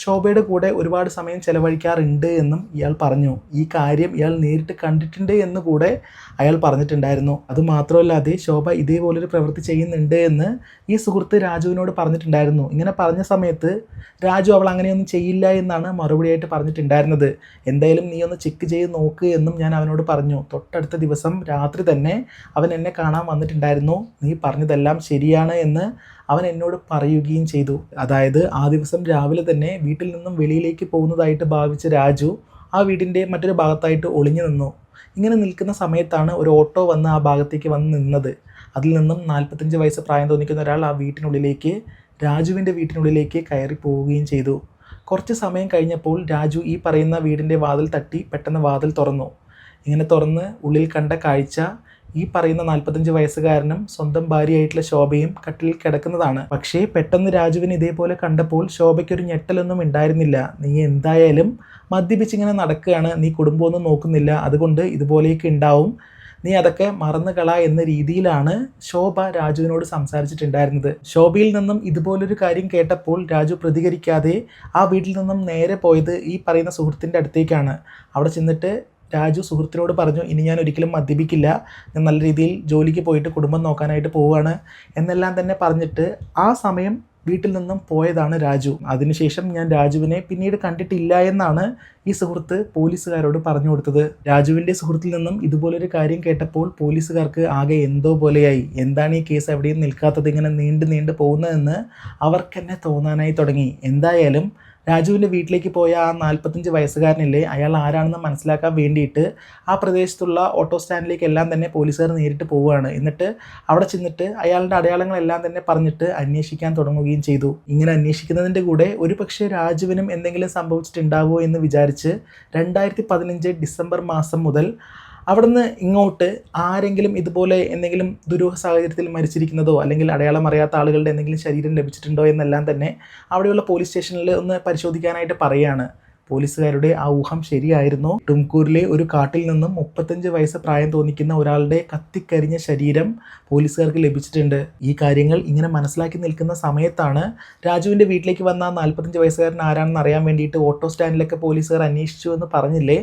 Speaker 1: ശോഭയുടെ കൂടെ ഒരുപാട് സമയം ചെലവഴിക്കാറുണ്ട് എന്നും ഇയാൾ പറഞ്ഞു. ഈ കാര്യം ഇയാൾ നേരിട്ട് കണ്ടിട്ടുണ്ട് എന്ന് കൂടെ അയാൾ പറഞ്ഞിട്ടുണ്ടായിരുന്നു. അതുമാത്രമല്ലാതെ ശോഭ ഇതേപോലൊരു പ്രവൃത്തി ചെയ്യുന്നുണ്ട് എന്ന് ഈ സുഹൃത്ത് രാജുവിനോട് പറഞ്ഞിട്ടുണ്ടായിരുന്നു. ഇങ്ങനെ പറഞ്ഞ സമയത്ത് രാജു അവൾ അങ്ങനെയൊന്നും ചെയ്യില്ല എന്നാണ് മറുപടിയായിട്ട് പറഞ്ഞിട്ടുണ്ടായിരുന്നത്. എന്തായാലും നീ ഒന്ന് ചെക്ക് ചെയ്ത് നോക്ക് എന്നും ഞാൻ അവനോട് പറഞ്ഞു. തൊട്ടടുത്ത ദിവസം രാത്രി തന്നെ അവൻ എന്നെ കാണാൻ വന്നിട്ടുണ്ടായിരുന്നു. നീ പറഞ്ഞതെല്ലാം ശരിയാണ് എന്ന് അവൻ എന്നോട് പറയുകയും ചെയ്തു. അതായത് ആ ദിവസം രാവിലെ തന്നെ വീട്ടിൽ നിന്നും വെളിയിലേക്ക് പോകുന്നതായിട്ട് ഭാവിച്ച രാജു ആ വീടിന്റെ മറ്റൊരു ഭാഗത്തായിട്ട് ഒളിഞ്ഞു നിന്നു. ഇങ്ങനെ നിൽക്കുന്ന സമയത്താണ് ഒരു ഓട്ടോ വന്ന് ആ ഭാഗത്തേക്ക് വന്ന് നിന്നത്. അതിൽ നിന്നും നാൽപ്പത്തഞ്ച് വയസ്സ് പ്രായം തോന്നിക്കുന്ന ഒരാൾ ആ വീട്ടിനുള്ളിലേക്ക് രാജുവിന്റെ വീട്ടിനുള്ളിലേക്ക് കയറി പോവുകയും ചെയ്തു. കുറച്ച് സമയം കഴിഞ്ഞപ്പോൾ രാജു ഈ പറയുന്ന വീടിന്റെ വാതിൽ തട്ടി പെട്ടെന്ന് വാതിൽ തുറന്നു. ഇങ്ങനെ തുറന്ന് ഉള്ളിൽ കണ്ട കാഴ്ച ഈ പറയുന്ന നാൽപ്പത്തഞ്ച് വയസ്സുകാരനും സ്വന്തം ഭാര്യയായിട്ടുള്ള ശോഭയും കട്ടിലിൽ കിടക്കുന്നതാണ്. പക്ഷേ പെട്ടെന്ന് രാജുവിന് ഇതേപോലെ കണ്ടപ്പോൾ ശോഭയ്ക്കൊരു ഞെട്ടലൊന്നും ഉണ്ടായിരുന്നില്ല. നീ എന്തായാലും മദ്യപിച്ചിങ്ങനെ നടക്കുകയാണ്. നീ കുടുംബമൊന്നും നോക്കുന്നില്ല. അതുകൊണ്ട് ഇതുപോലെയൊക്കെ ഉണ്ടാവും. നീ അതൊക്കെ മറന്നു കള എന്ന രീതിയിലാണ് ശോഭ രാജുവിനോട് സംസാരിച്ചിട്ടുണ്ടായിരുന്നത്. ശോഭയിൽ നിന്നും ഇതുപോലൊരു കാര്യം കേട്ടപ്പോൾ രാജു പ്രതികരിക്കാതെ ആ വീട്ടിൽ നിന്നും നേരെ പോയത് ഈ പറയുന്ന സുഹൃത്തിന്റെ അടുത്തേക്കാണ്. അവിടെ ചെന്നിട്ട് രാജു സുഹൃത്തിനോട് പറഞ്ഞു ഇനി ഞാൻ ഒരിക്കലും മദ്യപിക്കില്ല. ഞാൻ നല്ല രീതിയിൽ ജോലിക്ക് പോയിട്ട് കുടുംബം നോക്കാനായിട്ട് പോവുകയാണ് എന്നെല്ലാം തന്നെ പറഞ്ഞിട്ട് ആ സമയം വീട്ടിൽ നിന്നും പോയതാണ് രാജു. അതിനുശേഷം ഞാൻ രാജുവിനെ പിന്നീട് കണ്ടിട്ടില്ല എന്നാണ് ഈ സുഹൃത്ത് പോലീസുകാരോട് പറഞ്ഞു കൊടുത്തത്. രാജുവിന്റെ സുഹൃത്തിൽ നിന്നും ഇതുപോലൊരു കാര്യം കേട്ടപ്പോൾ പോലീസുകാർക്ക് ആകെ എന്തോ പോലെയായി. എന്താണ് ഈ കേസ് എവിടെയും നിൽക്കാത്തത്? ഇങ്ങനെ നീണ്ടു നീണ്ടു പോകുന്നതെന്ന് അവർക്കെന്നെ തോന്നാനായി തുടങ്ങി. എന്തായാലും രാജുവിന്റെ വീട്ടിലേക്ക് പോയ ആ നാൽപ്പത്തഞ്ച് വയസ്സുകാരനില്ലേ? അയാൾ ആരാണെന്ന് മനസ്സിലാക്കാൻ വേണ്ടിയിട്ട് ആ പ്രദേശത്തുള്ള ഓട്ടോ സ്റ്റാൻഡിലേക്ക് എല്ലാം തന്നെ പോലീസുകാർ നേരിട്ട് പോവുകയാണ്. എന്നിട്ട് അവിടെ ചെന്നിട്ട് അയാളുടെ അടയാളങ്ങളെല്ലാം തന്നെ പറഞ്ഞിട്ട് അന്വേഷിക്കാൻ തുടങ്ങുകയും ചെയ്തു. ഇങ്ങനെ അന്വേഷിക്കുന്നതിന്റെ കൂടെ ഒരു പക്ഷേ രാജുവിനും എന്തെങ്കിലും സംഭവിച്ചിട്ടുണ്ടാവുമോ എന്ന് വിചാരിച്ച് രണ്ടായിരത്തി പതിനഞ്ച് ഡിസംബർ മാസം മുതൽ അവിടുന്ന് ഇങ്ങോട്ട് ആരെങ്കിലും ഇതുപോലെ എന്തെങ്കിലും ദുരൂഹ സാഹചര്യത്തിൽ മരിച്ചിരിക്കുന്നതോ അല്ലെങ്കിൽ അടയാളം അറിയാത്ത ആളുകളുടെ എന്തെങ്കിലും ശരീരം ലഭിച്ചിട്ടുണ്ടോ എന്നെല്ലാം തന്നെ അവിടെയുള്ള പോലീസ് സ്റ്റേഷനിൽ ഒന്ന് പരിശോധിക്കാനായിട്ട് പറയുകയാണ് പോലീസുകാരുടെ ആ ഊഹം ശരിയായിരുന്നു? ടുംകൂരിലെ ഒരു കാട്ടിൽ നിന്നും മുപ്പത്തഞ്ച് വയസ്സ് പ്രായം തോന്നിക്കുന്ന ഒരാളുടെ കത്തിക്കരിഞ്ഞ ശരീരം പോലീസുകാർക്ക് ലഭിച്ചിട്ടുണ്ട്. ഈ കാര്യങ്ങൾ ഇങ്ങനെ മനസ്സിലാക്കി നിൽക്കുന്ന സമയത്താണ് രാജുവിന്റെ വീട്ടിലേക്ക് വന്ന നാൽപ്പത്തഞ്ച് വയസ്സുകാരൻ ആരാണെന്ന് അറിയാൻ വേണ്ടിയിട്ട് ഓട്ടോ സ്റ്റാൻഡിലൊക്കെ പോലീസുകാർ അന്വേഷിച്ചു എന്ന് പറഞ്ഞില്ലേ?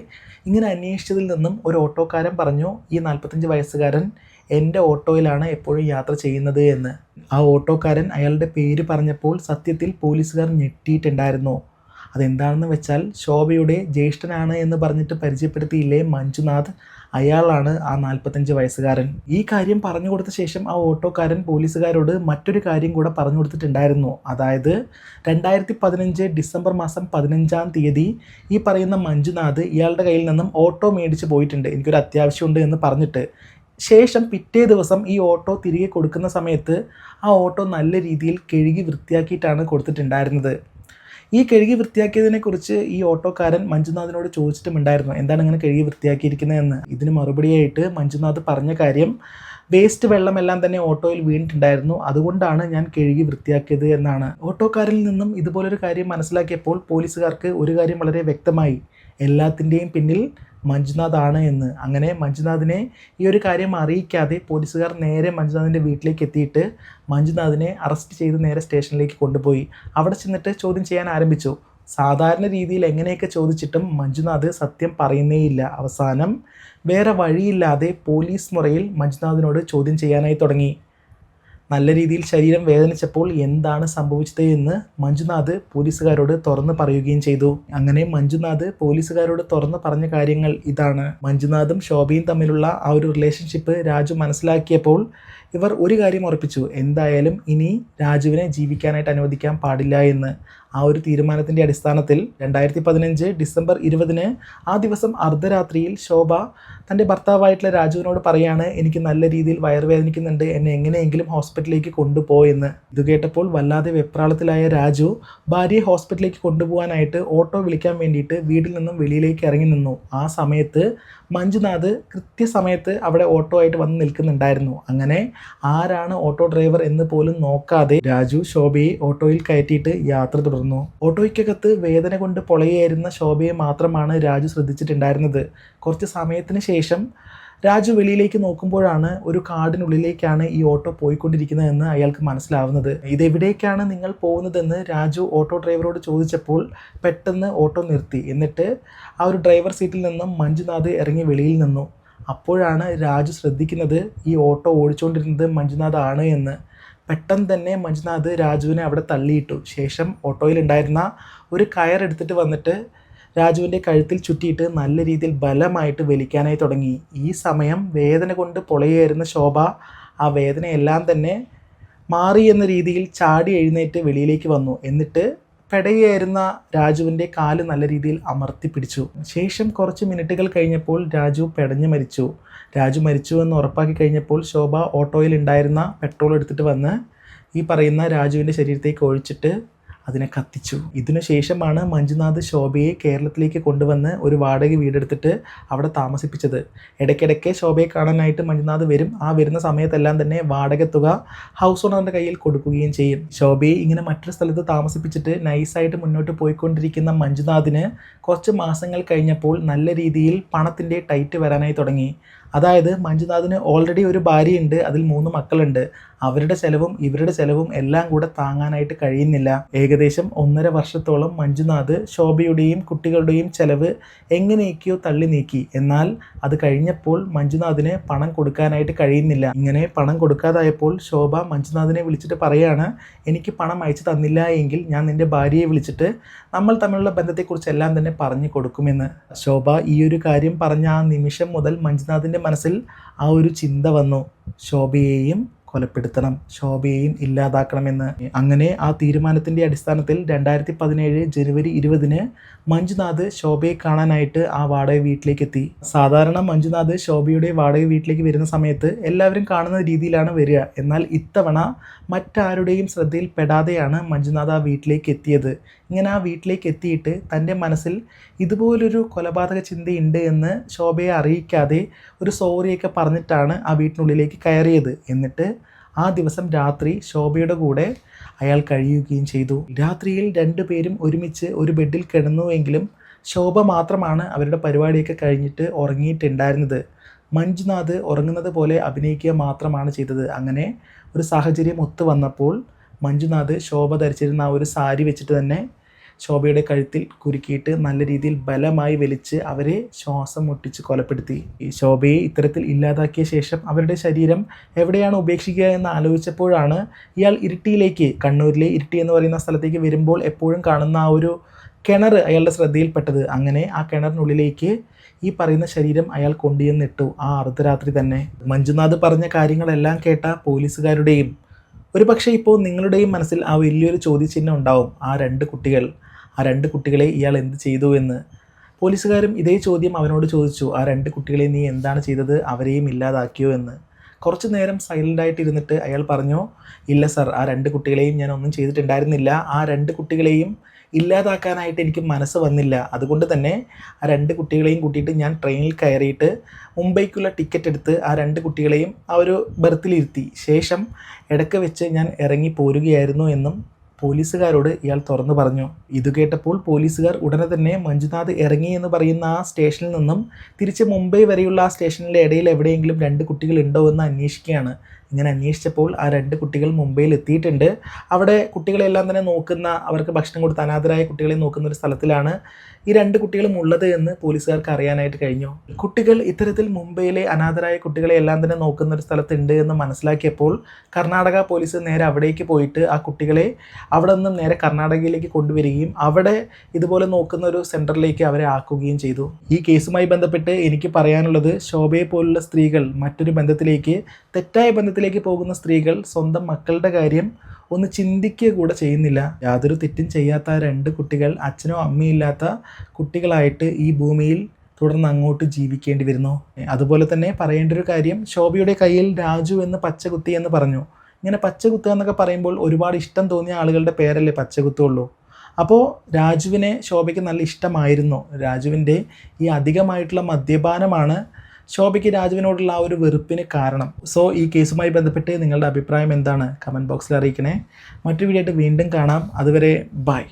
Speaker 1: ഇങ്ങനെ അന്വേഷിച്ചതിൽ നിന്നും ഒരു ഓട്ടോക്കാരൻ പറഞ്ഞു ഈ നാൽപ്പത്തഞ്ച് വയസ്സുകാരൻ എന്റെ ഓട്ടോയിലാണ് എപ്പോഴും യാത്ര ചെയ്യുന്നത് എന്ന്. ആ ഓട്ടോക്കാരൻ അയാളുടെ പേര് പറഞ്ഞപ്പോൾ സത്യത്തിൽ പോലീസുകാർ ഞെട്ടിയിട്ടുണ്ടായിരുന്നു. അതെന്താണെന്ന് വെച്ചാൽ ശോഭയുടെ ജ്യേഷ്ഠനാണ് എന്ന് പറഞ്ഞിട്ട് പരിചയപ്പെടുത്തിയില്ലേ മഞ്ജുനാഥ്? അയാളാണ് ആ നാൽപ്പത്തഞ്ച് വയസ്സുകാരൻ. ഈ കാര്യം പറഞ്ഞു കൊടുത്ത ശേഷം ആ ഓട്ടോക്കാരൻ പോലീസുകാരോട് മറ്റൊരു കാര്യം കൂടെ പറഞ്ഞു കൊടുത്തിട്ടുണ്ടായിരുന്നു. അതായത് രണ്ടായിരത്തി പതിനഞ്ച് ഡിസംബർ മാസം പതിനഞ്ചാം തീയതി ഈ പറയുന്ന മഞ്ജുനാഥ് ഇയാളുടെ കയ്യിൽ നിന്നും ഓട്ടോ മേടിച്ച് പോയിട്ടുണ്ട്. എനിക്കൊരു അത്യാവശ്യമുണ്ട് എന്ന് പറഞ്ഞിട്ട്. ശേഷം പിറ്റേ ദിവസം ഈ ഓട്ടോ തിരികെ കൊടുക്കുന്ന സമയത്ത് ആ ഓട്ടോ നല്ല രീതിയിൽ കഴുകി വൃത്തിയാക്കിയിട്ടാണ് കൊടുത്തിട്ടുണ്ടായിരുന്നത്. ഈ കഴുകി വൃത്തിയാക്കിയതിനെക്കുറിച്ച് ഈ ഓട്ടോക്കാരൻ മഞ്ജുനാഥിനോട് ചോദിച്ചിട്ടുമുണ്ടായിരുന്നു. എന്താണ് ഇങ്ങനെ കഴുകി വൃത്തിയാക്കിയിരിക്കുന്നതെന്ന്? ഇതിന് മറുപടിയായിട്ട് മഞ്ജുനാഥ് പറഞ്ഞ കാര്യം വേസ്റ്റ് വെള്ളമെല്ലാം തന്നെ ഓട്ടോയിൽ വീണിട്ടുണ്ടായിരുന്നു. അതുകൊണ്ടാണ് ഞാൻ കഴുകി വൃത്തിയാക്കിയത് എന്നാണ്. ഓട്ടോക്കാരിൽ നിന്നും ഇതുപോലൊരു കാര്യം മനസ്സിലാക്കിയപ്പോൾ പോലീസുകാർക്ക് ഒരു കാര്യം വളരെ വ്യക്തമായി. എല്ലാത്തിന്റെയും പിന്നിൽ മഞ്ജുനാഥ് ആണ് എന്ന്. അങ്ങനെ മഞ്ജുനാഥിനെ ഈ ഒരു കാര്യം അറിയിക്കാതെ പോലീസുകാർ നേരെ മഞ്ജുനാഥിന്റെ വീട്ടിലേക്ക് എത്തിയിട്ട് മഞ്ജുനാഥിനെ അറസ്റ്റ് ചെയ്ത് നേരെ സ്റ്റേഷനിലേക്ക് കൊണ്ടുപോയി. അവിടെ ചെന്നിട്ട് ചോദ്യം ചെയ്യാൻ ആരംഭിച്ചു. സാധാരണ രീതിയിൽ എങ്ങനെയൊക്കെ ചോദിച്ചിട്ടും മഞ്ജുനാഥ് സത്യം പറയുന്നേയില്ല. അവസാനം വേറെ വഴിയില്ലാതെ പോലീസ് മുറയിൽ മഞ്ജുനാഥിനോട് ചോദ്യം ചെയ്യാനായി തുടങ്ങി. നല്ല രീതിയിൽ ശരീരം വേദനിച്ചപ്പോൾ എന്താണ് സംഭവിച്ചത് എന്ന് മഞ്ജുനാഥ് പോലീസുകാരോട് തുറന്നു പറയുകയും ചെയ്തു. അങ്ങനെ മഞ്ജുനാഥ് പോലീസുകാരോട് തുറന്നു പറഞ്ഞ കാര്യങ്ങൾ ഇതാണ്. മഞ്ജുനാഥും ശോഭയും തമ്മിലുള്ള ആ ഒരു റിലേഷൻഷിപ്പ് രാജു മനസ്സിലാക്കിയപ്പോൾ ഇവർ ഒരു കാര്യം ഉറപ്പിച്ചു. എന്തായാലും ഇനി രാജുവിനെ ജീവിക്കാനായിട്ട് അനുവദിക്കാൻ പാടില്ല എന്ന്. ആ ഒരു തീരുമാനത്തിന്റെ അടിസ്ഥാനത്തിൽ രണ്ടായിരത്തി പതിനഞ്ച് ഡിസംബർ ഇരുപതിന് ആ ദിവസം അർദ്ധരാത്രിയിൽ ശോഭ തന്റെ ഭർത്താവായിട്ടുള്ള രാജുവിനോട് പറയാണ് എനിക്ക് നല്ല രീതിയിൽ വയറുവേദനിക്കുന്നുണ്ട് എന്നെ എങ്ങനെയെങ്കിലും ഹോസ്പിറ്റലിലേക്ക് കൊണ്ടുപോയെന്ന് ഇത് കേട്ടപ്പോൾ വല്ലാതെ വെപ്രാളത്തിലായ രാജു ഭാര്യയെ ഹോസ്പിറ്റലിലേക്ക് കൊണ്ടുപോകാനായിട്ട് ഓട്ടോ വിളിക്കാൻ വേണ്ടിയിട്ട് വീട്ടിൽ നിന്നും വെളിയിലേക്ക് ഇറങ്ങി നിന്നു. ആ സമയത്ത് മഞ്ജുനാഥ് കൃത്യസമയത്ത് അവിടെ ഓട്ടോ ആയിട്ട് വന്ന് നിൽക്കുന്നുണ്ടായിരുന്നു. അങ്ങനെ ആരാണ് ഓട്ടോ ഡ്രൈവർ എന്ന് പോലും നോക്കാതെ രാജു ശോഭയെ ഓട്ടോയിൽ കയറ്റിയിട്ട് യാത്ര തുടർന്നു. ഓട്ടോയ്ക്കകത്ത് വേദന കൊണ്ട് പൊളയായിരുന്ന ശോഭയെ മാത്രമാണ് രാജു ശ്രദ്ധിച്ചിട്ടുണ്ടായിരുന്നത്. കുറച്ച് സമയത്തിന് ശേഷം രാജു വെളിയിലേക്ക് നോക്കുമ്പോഴാണ് ഒരു കാടിനുള്ളിലേക്കാണ് ഈ ഓട്ടോ പോയിക്കൊണ്ടിരിക്കുന്നതെന്ന് അയാൾക്ക് മനസ്സിലാവുന്നത്. ഇതെവിടേക്കാണ് നിങ്ങൾ പോകുന്നതെന്ന് രാജു ഓട്ടോ ഡ്രൈവറോട് ചോദിച്ചപ്പോൾ പെട്ടെന്ന് ഓട്ടോ നിർത്തി. എന്നിട്ട് ആ ഒരു ഡ്രൈവർ സീറ്റിൽ നിന്നും മഞ്ജുനാഥ് ഇറങ്ങി വെളിയിൽ നിന്നു. അപ്പോഴാണ് രാജു ശ്രദ്ധിക്കുന്നത് ഈ ഓട്ടോ ഓടിച്ചുകൊണ്ടിരുന്നത് മഞ്ജുനാഥ് ആണ് എന്ന്. പെട്ടെന്ന് തന്നെ മഞ്ജുനാഥ് രാജുവിനെ അവിടെ തള്ളിയിട്ടു. ശേഷം ഓട്ടോയിലുണ്ടായിരുന്ന ഒരു കയറെടുത്തിട്ട് വന്നിട്ട് രാജുവിന്റെ കഴുത്തിൽ ചുറ്റിയിട്ട് നല്ല രീതിയിൽ ബലമായിട്ട് വലിക്കാനായി തുടങ്ങി. ഈ സമയം വേദന കൊണ്ട് പൊളയായിരുന്ന ശോഭ ആ വേദനയെല്ലാം തന്നെ മാറി എന്ന രീതിയിൽ ചാടി എഴുന്നേറ്റ് വെളിയിലേക്ക് വന്നു. എന്നിട്ട് പെടയായിരുന്ന രാജുവിന്റെ കാൽ നല്ല രീതിയിൽ അമർത്തി പിടിച്ചു. ശേഷം കുറച്ച് മിനിറ്റുകൾ കഴിഞ്ഞപ്പോൾ രാജു പെടഞ്ഞു മരിച്ചു. രാജു മരിച്ചു എന്ന് ഉറപ്പാക്കി കഴിഞ്ഞപ്പോൾ ശോഭ ഓട്ടോയിൽ ഉണ്ടായിരുന്ന പെട്രോൾ എടുത്തിട്ട് വന്ന് ഈ പറയുന്ന രാജുവിന്റെ ശരീരത്തേക്ക് ഒഴിച്ചിട്ട് അതിനെ കത്തിച്ചു. ഇതിനു ശേഷമാണ് മഞ്ജുനാഥ് ശോഭയെ കേരളത്തിലേക്ക് കൊണ്ടുവന്ന് ഒരു വാടക വീടെടുത്തിട്ട് അവിടെ താമസിപ്പിച്ചത്. ഇടയ്ക്കിടയ്ക്ക് ശോഭയെ കാണാനായിട്ട് മഞ്ജുനാഥ് വരും. ആ വരുന്ന സമയത്തെല്ലാം തന്നെ വാടക തുക ഹൗസ് ഓണറിന്റെ കയ്യിൽ കൊടുക്കുകയും ചെയ്യും. ശോഭയെ ഇങ്ങനെ മറ്റൊരു സ്ഥലത്ത് താമസിപ്പിച്ചിട്ട് നൈസായിട്ട് മുന്നോട്ട് പോയിക്കൊണ്ടിരിക്കുന്ന മഞ്ജുനാഥിന് കുറച്ച് മാസങ്ങൾ കഴിഞ്ഞപ്പോൾ നല്ല രീതിയിൽ പണത്തിന്റെ ടൈറ്റ് വരാനായി തുടങ്ങി. അതായത് മഞ്ജുനാഥിന് ഓൾറെഡി ഒരു ഭാര്യയുണ്ട് അതിൽ മൂന്ന് മക്കളുണ്ട്. അവരുടെ ചെലവും ഇവരുടെ ചെലവും എല്ലാം കൂടെ താങ്ങാനായിട്ട് കഴിയുന്നില്ല. ഏകദേശം ഒന്നര വർഷത്തോളം മഞ്ജുനാഥ് ശോഭയുടെയും കുട്ടികളുടെയും ചെലവ് എങ്ങനെയൊക്കെയോ തള്ളി നീക്കി. എന്നാൽ അത് കഴിഞ്ഞപ്പോൾ മഞ്ജുനാഥിന് പണം കൊടുക്കാനായിട്ട് കഴിയുന്നില്ല. ഇങ്ങനെ പണം കൊടുക്കാതായപ്പോൾ ശോഭ മഞ്ജുനാഥിനെ വിളിച്ചിട്ട് പറയാണ് എനിക്ക് പണം അയച്ചു തന്നില്ല എങ്കിൽ ഞാൻ നിന്റെ ഭാര്യയെ വിളിച്ചിട്ട് നമ്മൾ തമ്മിലുള്ള ബന്ധത്തെക്കുറിച്ച് എല്ലാം തന്നെ പറഞ്ഞു കൊടുക്കുമെന്ന്. ശോഭ ഈ ഒരു കാര്യം പറഞ്ഞ ആ നിമിഷം മുതൽ മഞ്ജുനാഥിന്റെ മനസ്സിൽ ആ ഒരു ചിന്ത വന്നു. ശോഭയെയും കൊലപ്പെടുത്തണം ശോഭയെയും ഇല്ലാതാക്കണമെന്ന്. അങ്ങനെ ആ തീരുമാനത്തിന്റെ അടിസ്ഥാനത്തിൽ രണ്ടായിരത്തി പതിനേഴ് ജനുവരി ഇരുപതിന് മഞ്ജുനാഥ് ശോഭയെ കാണാനായിട്ട് ആ വാടക വീട്ടിലേക്ക് എത്തി സാധാരണ മഞ്ജുനാഥ് ശോഭയുടെ വാടക വീട്ടിലേക്ക് വരുന്ന സമയത്ത് എല്ലാവരും കാണുന്ന രീതിയിലാണ് വരിക. എന്നാൽ ഇത്തവണ മറ്റാരുടെയും ശ്രദ്ധയിൽപ്പെടാതെയാണ് മഞ്ജുനാഥ് ആ വീട്ടിലേക്ക് എത്തിയത് ഇങ്ങനെ ആ വീട്ടിലേക്ക് എത്തിയിട്ട് തന്റെ മനസ്സിൽ ഇതുപോലൊരു കൊലപാതക ചിന്തയുണ്ട് എന്ന് ശോഭയെ അറിയിക്കാതെ ഒരു സോറിയൊക്കെ പറഞ്ഞിട്ടാണ് ആ വീട്ടിനുള്ളിലേക്ക് കയറിയത്. എന്നിട്ട് ആ ദിവസം രാത്രി ശോഭയുടെ കൂടെ അയാൾ കഴിയുകയും ചെയ്തു. രാത്രിയിൽ രണ്ടുപേരും ഒരുമിച്ച് ഒരു ബെഡിൽ കിടന്നുവെങ്കിലും ശോഭ മാത്രമാണ് അവരുടെ പരിപാടിയൊക്കെ കഴിഞ്ഞിട്ട് ഉറങ്ങിയിട്ടുണ്ടായിരുന്നത്. മഞ്ജുനാഥ് ഉറങ്ങുന്നത് പോലെ അഭിനയിക്കുക മാത്രമാണ് ചെയ്തത്. അങ്ങനെ ഒരു സാഹചര്യം ഒത്തു വന്നപ്പോൾ മഞ്ജുനാഥ് ശോഭ ധരിച്ചിരുന്ന ആ ഒരു സാരി വെച്ചിട്ട് തന്നെ ശോഭയുടെ കഴുത്തിൽ കുരുക്കിയിട്ട് നല്ല രീതിയിൽ ബലമായി വലിച്ച് അവരെ ശ്വാസം മുട്ടിച്ച് കൊലപ്പെടുത്തി. ഈ ശോഭയെ ഇത്തരത്തിൽ ഇല്ലാതാക്കിയ ശേഷം അവരുടെ ശരീരം എവിടെയാണ് ഉപേക്ഷിക്കുക എന്ന് ആലോചിച്ചപ്പോഴാണ് ഇയാൾ ഇരിട്ടിയിലേക്ക് കണ്ണൂരിലെ ഇരിട്ടി എന്ന് പറയുന്ന സ്ഥലത്തേക്ക് വരുമ്പോൾ എപ്പോഴും കാണുന്ന ആ ഒരു കിണർ അയാളുടെ ശ്രദ്ധയിൽപ്പെട്ടത്. അങ്ങനെ ആ കിണറിനുള്ളിലേക്ക് ഈ പറയുന്ന ശരീരം അയാൾ കൊണ്ടുചെന്നിട്ടു ആ അർദ്ധരാത്രി തന്നെ. മഞ്ജുനാഥ് പറഞ്ഞ കാര്യങ്ങളെല്ലാം കേട്ട പോലീസുകാരുടെയും ഒരു പക്ഷേ ഇപ്പോൾ നിങ്ങളുടെയും മനസ്സിൽ ആ വലിയൊരു ചോദ്യചിഹ്നം ഉണ്ടാവും. ആ രണ്ട് കുട്ടികൾ ആ രണ്ട് കുട്ടികളെ ഇയാൾ എന്ത് ചെയ്തു എന്ന് പോലീസുകാരും ഇതേ ചോദ്യം അവനോട് ചോദിച്ചു. ആ രണ്ട് കുട്ടികളെ നീ എന്താണ് ചെയ്തത്? അവരെയും ഇല്ലാതാക്കിയോ എന്ന്. കുറച്ച് നേരം സൈലന്റ് ആയിട്ട് ഇരുന്നിട്ട് അയാൾ പറഞ്ഞു ഇല്ല സർ ആ രണ്ട് കുട്ടികളെയും ഞാൻ ഒന്നും ചെയ്തിട്ടുണ്ടായിരുന്നില്ല. ആ രണ്ട് കുട്ടികളെയും ഇല്ലാതാക്കാനായിട്ട് എനിക്ക് മനസ്സ് വന്നില്ല. അതുകൊണ്ട് തന്നെ ആ രണ്ട് കുട്ടികളെയും കൂട്ടിയിട്ട് ഞാൻ ട്രെയിനിൽ കയറിയിട്ട് മുംബൈക്കുള്ള ടിക്കറ്റ് എടുത്ത് ആ രണ്ട് കുട്ടികളെയും ആ ഒരു ബർത്തിലിരുത്തി ശേഷം ഇടയ്ക്ക് വെച്ച് ഞാൻ ഇറങ്ങി പോരുകയായിരുന്നു എന്നും പോലീസുകാരോട് ഇയാൾ തുറന്നു പറഞ്ഞു. ഇത് കേട്ടപ്പോൾ പോലീസുകാർ ഉടനെ തന്നെ മഞ്ജുനാഥ് ഇറങ്ങി എന്ന് പറയുന്ന ആ സ്റ്റേഷനിൽ നിന്നും തിരിച്ച് മുംബൈ വരെയുള്ള ആ സ്റ്റേഷനിലെ ഇടയിൽ എവിടെയെങ്കിലും രണ്ട് കുട്ടികൾ ഉണ്ടോ എന്ന് അന്വേഷിക്കുകയാണ്. ഇങ്ങനെ അന്വേഷിച്ചപ്പോൾ ആ രണ്ട് കുട്ടികൾ മുംബൈയിൽ എത്തിയിട്ടുണ്ട്. അവിടെ കുട്ടികളെല്ലാം തന്നെ നോക്കുന്ന അവർക്ക് ഭക്ഷണം കൊടുത്ത് അനാഥരായ കുട്ടികളെ നോക്കുന്ന ഒരു സ്ഥലത്തിലാണ് ഈ രണ്ട് കുട്ടികളും ഉള്ളത് എന്ന് പോലീസുകാർക്ക് അറിയാനായിട്ട് കഴിഞ്ഞു. കുട്ടികൾ ഇത്തരത്തിൽ മുംബൈയിലെ അനാഥരായ കുട്ടികളെ എല്ലാം തന്നെ നോക്കുന്ന ഒരു സ്ഥലത്തുണ്ട് എന്ന് മനസ്സിലാക്കിയപ്പോൾ കർണാടക പോലീസ് നേരെ അവിടേക്ക് പോയിട്ട് ആ കുട്ടികളെ അവിടെ നിന്നും നേരെ കർണാടകയിലേക്ക് കൊണ്ടുവരികയും അവിടെ ഇതുപോലെ നോക്കുന്ന ഒരു സെന്ററിലേക്ക് അവരെ ആക്കുകയും ചെയ്തു. ഈ കേസുമായി ബന്ധപ്പെട്ട് എനിക്ക് പറയാനുള്ളത് ശോഭയെ പോലുള്ള സ്ത്രീകൾ മറ്റൊരു ബന്ധത്തിലേക്ക് തെറ്റായ ബന്ധത്തിലേക്ക് പോകുന്ന സ്ത്രീകൾ സ്വന്തം മക്കളുടെ കാര്യം ഒന്ന് ചിന്തിക്കുക കൂടെ ചെയ്യുന്നില്ല. യാതൊരു തെറ്റും ചെയ്യാത്ത രണ്ട് കുട്ടികൾ അച്ഛനോ അമ്മയില്ലാത്ത കുട്ടികളായിട്ട് ഈ ഭൂമിയിൽ തുടർന്ന് അങ്ങോട്ട് ജീവിക്കേണ്ടി വരുന്നു. അതുപോലെ തന്നെ പറയേണ്ട ഒരു കാര്യം ശോഭയുടെ കയ്യിൽ രാജു എന്ന് പച്ചകുത്തി എന്ന് പറഞ്ഞു. ഇങ്ങനെ പച്ചകുത്തുക എന്നൊക്കെ പറയുമ്പോൾ ഒരുപാട് ഇഷ്ടം തോന്നിയ ആളുകളുടെ പേരല്ലേ പച്ചകുത്തുള്ളൂ. അപ്പോൾ രാജുവിനെ ശോഭയ്ക്ക് നല്ല ഇഷ്ടമായിരുന്നു. രാജുവിന്റെ ഈ അധികമായിട്ടുള്ള മദ്യപാനമാണ് ശോഭയ്ക്ക് രാജുവിനോടുള്ള ആ ഒരു വെറുപ്പിന് കാരണം. സോ ഈ കേസുമായി ബന്ധപ്പെട്ട് നിങ്ങളുടെ അഭിപ്രായം എന്താണ്? കമന്റ് ബോക്സിൽ അറിയിക്കണേ. മറ്റൊരു വീഡിയോ ആയിട്ട് വീണ്ടും കാണാം. അതുവരെ ബൈ